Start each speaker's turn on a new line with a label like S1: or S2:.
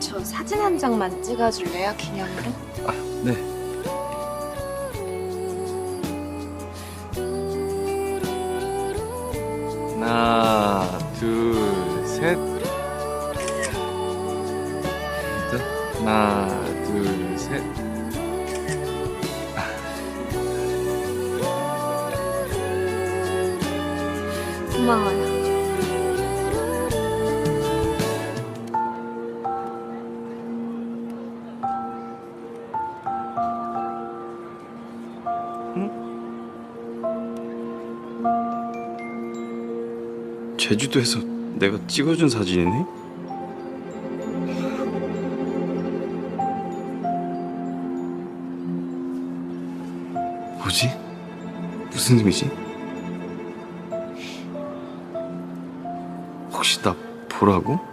S1: 저 사진 한 장만 찍어줄래요, 기념으로?
S2: 아, 네. 하나, 둘, 셋. 하나, 둘, 셋.
S1: 고마워요.
S2: 제주도에서 내가 찍어준 사진이네? 뭐지? 무슨 의미지? 혹시 나 보라고?